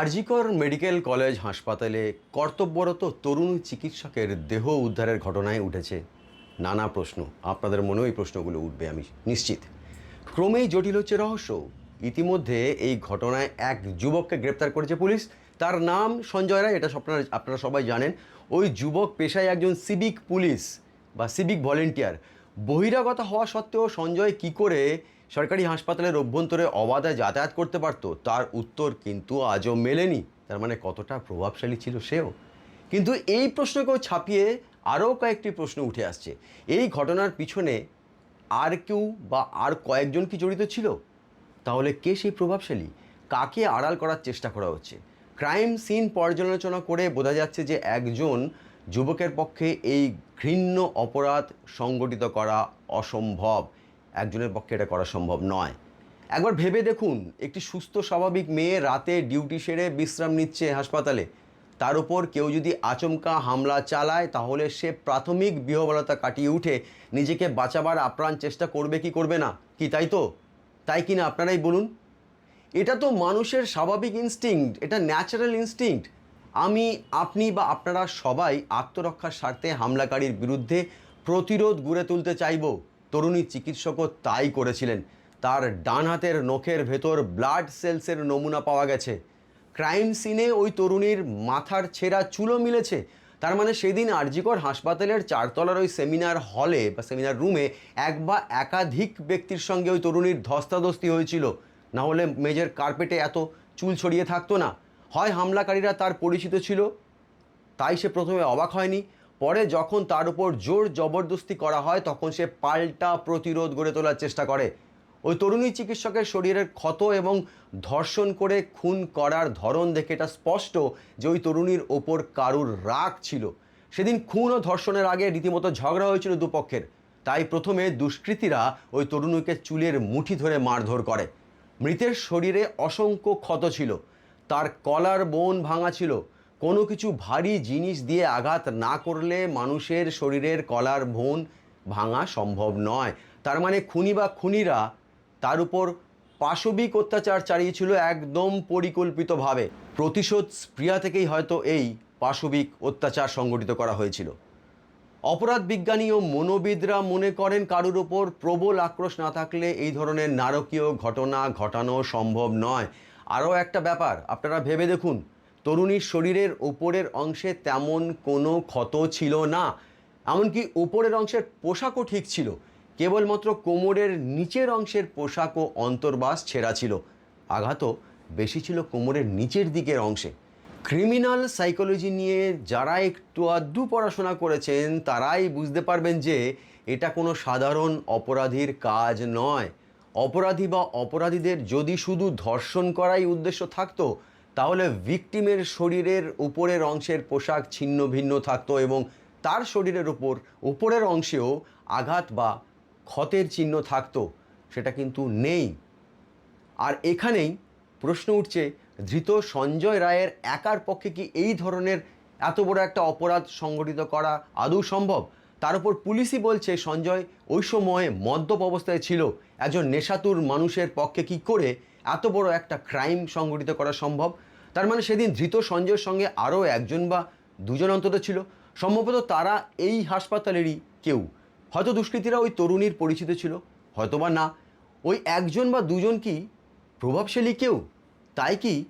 RG Kar medical college হাসপাতালে কর্তব্যরত তরুণ চিকিৎসকের দেহ উদ্ধারের ঘটনায় উঠেছে নানা প্রশ্ন। আপনাদের মনেও এই প্রশ্নগুলো উঠবে, আমি নিশ্চিত। ক্রমেই জটিল হচ্ছে রহস্য। ইতিমধ্যে এই ঘটনায় এক যুবককে গ্রেপ্তার করেছে পুলিশ। তার নাম সঞ্জয় রায়, এটা আপনারা আপনারা সবাই জানেন। ওই যুবক পেশায় একজন সিভিক পুলিশ বা সিভিক ভলেন্টিয়ার। বহিরাগত হওয়া সত্ত্বেও সঞ্জয় কি করে সরকারি হাসপাতালের অভ্যন্তরে অবাধে যাতায়াত করতে পারতো, তার উত্তর কিন্তু আজও মেলেনি। তার মানে কতটা প্রভাবশালী ছিল সেও। কিন্তু এই প্রশ্নকেও ছাপিয়ে আরও কয়েকটি প্রশ্ন উঠে আসছে। এই ঘটনার পিছনে আর কেউ বা আর কয়েকজন কি জড়িত ছিল? তাহলে কে সেই প্রভাবশালী? কাকে আড়াল করার চেষ্টা করা হচ্ছে? ক্রাইম সিন পর্যালোচনা করে বোঝা যাচ্ছে যে একজন যুবকের পক্ষে এই ঘৃণ্য অপরাধ সংগঠিত করা অসম্ভব। একজনের পক্ষে এটা করা সম্ভব নয়। একবার ভেবে দেখুন, একটি সুস্থ, স্বাভাবিক মেয়ে রাতে ডিউটি সেরে বিশ্রাম নিচ্ছে হাসপাতালে। তার উপর কেউ যদি আচমকা হামলা চালায়, তাহলে সে প্রাথমিক বিহবলতা কাটিয়ে উঠে নিজেকে বাঁচাবার আপ্রাণ চেষ্টা করবে কি করবে না? কি তাই তো? তাই কি না? আপনারাই বলুন। এটা তো মানুষের স্বাভাবিক ইনস্টিংক্ট এটা ন্যাচারাল ইনস্টিংক্ট আমি, আপনি বা আপনারা সবাই আত্মরক্ষার স্বার্থে হামলাকারীর বিরুদ্ধে প্রতিরোধ গড়ে তুলতে চাইব। তরুণী চিকিৎসকও তাই করেছিলেন। তার ডান হাতের নখের ভেতর ব্লাড সেলসের নমুনা পাওয়া গেছে। ক্রাইম সিনে ওই তরুণীর মাথার ছেঁড়া চুলো মিলেছে। তার মানে সেদিন আরজিকর হাসপাতালের চারতলার ওই সেমিনার হলে বা সেমিনার রুমে এক বা একাধিক ব্যক্তির সঙ্গে ওই তরুণীর ধস্তাধস্তি হয়েছিল। না হলে মেজের কার্পেটে এত চুল ছড়িয়ে থাকতো না। হয় হামলাকারীরা তার পরিচিত ছিল। তাই সে প্রথমে অবাক হয়নি। পরে যখন তার উপর জোর জবরদস্তি করা হয়, তখন সে পাল্টা প্রতিরোধ গড়ে তোলার চেষ্টা করে। ওই তরুণী চিকিৎসকের শরীরের ক্ষত এবং ধর্ষণ করে খুন করার ধরন দেখে এটা স্পষ্ট যে ওই তরুণীর ওপর কারুর রাগ ছিল। সেদিন খুন ও ধর্ষণের আগে রীতিমতো ঝগড়া হয়েছিল দুপক্ষের। তাই প্রথমে দুষ্কৃতীরা ওই তরুণীকে চুলের মুঠি ধরে মারধর করে। মৃতের শরীরে অসংখ্য ক্ষত ছিল। তার কলার বোন ভাঙা ছিল। কোনো কিছু ভারী জিনিস দিয়ে আঘাত না করলে মানুষের শরীরের কলার বোন ভাঙা সম্ভব নয়। তার মানে খুনি বা খুনিরা তার উপর পাশবিক অত্যাচার চালিয়েছিল একদম পরিকল্পিতভাবে। প্রতিশোধ স্প্রিয়া থেকেই হয়তো এই পাশবিক অত্যাচার সংগঠিত করা হয়েছিল। অপরাধ বিজ্ঞানী ও মনোবিদরা মনে করেন কারুর ওপর প্রবল আক্রোশ না থাকলে এই ধরনের নারকীয় ঘটনা ঘটানো সম্ভব নয়। আরও একটা ব্যাপার, আপনারা ভেবে দেখুন। তরুণীর শরীরের ওপরের অংশে তেমন কোনো ক্ষত ছিল না। এমনকি ওপরের অংশের পোশাকও ঠিক ছিল। কেবলমাত্র কোমরের নিচের অংশের পোশাক ও অন্তর্বাস ছেঁড়া ছিল। আঘাতও বেশি ছিল কোমরের নিচের দিকের অংশে। ক্রিমিনাল সাইকোলজি নিয়ে যারা একটু আধটু পড়াশোনা করেছেন, তারাই বুঝতে পারবেন যে এটা কোনো সাধারণ অপরাধীর কাজ নয়। অপরাধী বা অপরাধীদের যদি শুধু ধর্ষণ করাই উদ্দেশ্য থাকতো তাহলে ভিকটিমের শরীরের উপরের অংশের পোশাক ছিন্ন ভিন্ন থাকতো এবং তার শরীরের উপর, উপরের অংশেও আঘাত বা ক্ষতের চিহ্ন থাকতো, সেটা কিন্তু নেই। আর এখানেই প্রশ্ন উঠছে, ধৃত সঞ্জয় রায়ের একার পক্ষে কি এই ধরনের এত বড় একটা অপরাধ সংগঠিত করা আদৌ সম্ভব? তার উপর পুলিশই বলছে, সঞ্জয় ওই সময়ে মদ্যপ অবস্থায় ছিল। একজন নেশাতুর মানুষের পক্ষে কি করে এত বড় একটা ক্রাইম সংগঠিত করা সম্ভব? তার মানে সেদিন ধৃত সঞ্জয়ের সঙ্গে আরও একজন বা দুজন অন্তত ছিল। সম্ভবত তারা এই হাসপাতালেরই কেউ। হয়তো দুষ্কৃতীরা ওই তরুণীর পরিচিত ছিল হয়তো বা না। ওই একজন বা দুজন কি প্রভাবশালী কেউ? তাই কি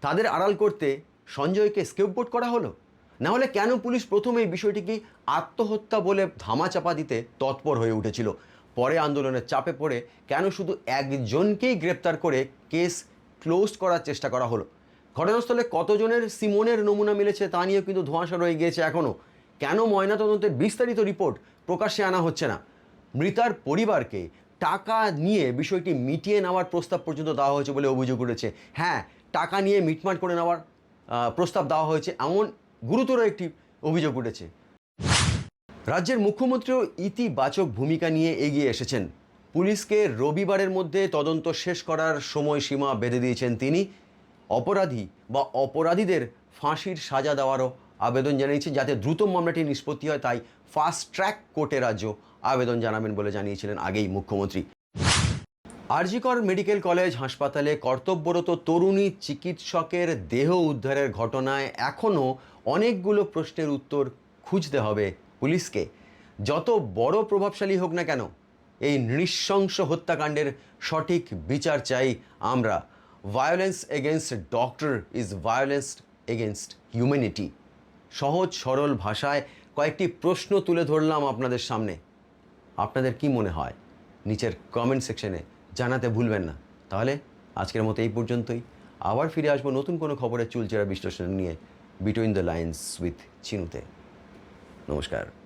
তাদের আড়াল করতে সঞ্জয়কে স্কেপবোট করা হলো? না হলে কেন পুলিশ প্রথমে এই বিষয়টিকে আত্মহত্যা বলে ধামাচাপা দিতে তৎপর হয়ে উঠেছিল? পরে আন্দোলনের চাপে পড়ে কেন শুধু একজনকেই গ্রেপ্তার করে কেস ক্লোজ করার চেষ্টা করা হলো? ঘটনাস্থলে কতজনের সিমনের নমুনা মিলেছে তা নিয়েও কিন্তু ধোঁয়াশা রয়ে গিয়েছে এখনও কেন ময়নাতদন্তের বিস্তারিত রিপোর্ট প্রকাশ্যে আনা হচ্ছে না? মৃতার পরিবারকে টাকা নিয়ে বিষয়টি মিটিয়ে নেওয়ার প্রস্তাব পর্যন্ত দেওয়া হয়েছে বলে অভিযোগ উঠেছে। হ্যাঁ টাকা নিয়ে মিটমাট করে নেওয়ার প্রস্তাব দেওয়া হয়েছে এমন গুরুতর একটি অভিযোগ উঠেছে। রাজ্যের মুখ্যমন্ত্রীও ইতিবাচক ভূমিকা নিয়ে এগিয়ে এসেছেন। পুলিশকে রবিবারের মধ্যে তদন্ত শেষ করার সময়সীমা বেঁধে দিয়েছেন তিনি। অপরাধী বা অপরাধীদের ফাঁসির সাজা দেওয়ারও আবেদন জানিয়েছেন, যাতে দ্রুত মামলাটি নিষ্পত্তি হয়। তাই ফাস্ট ট্র্যাক কোর্টে রাজ্য আবেদন জানাবেন বলে জানিয়েছিলেন আগেই মুখ্যমন্ত্রী। আরজিকর মেডিকেল কলেজ হাসপাতালে কর্তব্যরত তরুণী চিকিৎসকের দেহ উদ্ধারের ঘটনায় এখনও অনেকগুলো প্রশ্নের উত্তর খুঁজতে হবে পুলিশকে যত বড় প্রভাবশালী হোক না কেন, এই নৃশংস হত্যাকাণ্ডের সঠিক বিচার চাই আমরা। Violence against doctor is violence against humanity সহজ, সরল ভাষায় কয়েকটি প্রশ্ন তুলে ধরলাম আপনাদের সামনে। আপনাদের কি মনে হয়? নিচের কমেন্ট সেকশনে জানাতে ভুলবেন না। তাহলে আজকের মতো এই পর্যন্তই। আবার ফিরে আসব নতুন কোনো খবরের চুলচেরা বিশ্লেষণ নিয়ে বিটুইন দ্য লাইন্স উইথ চিনুতে নমস্কার।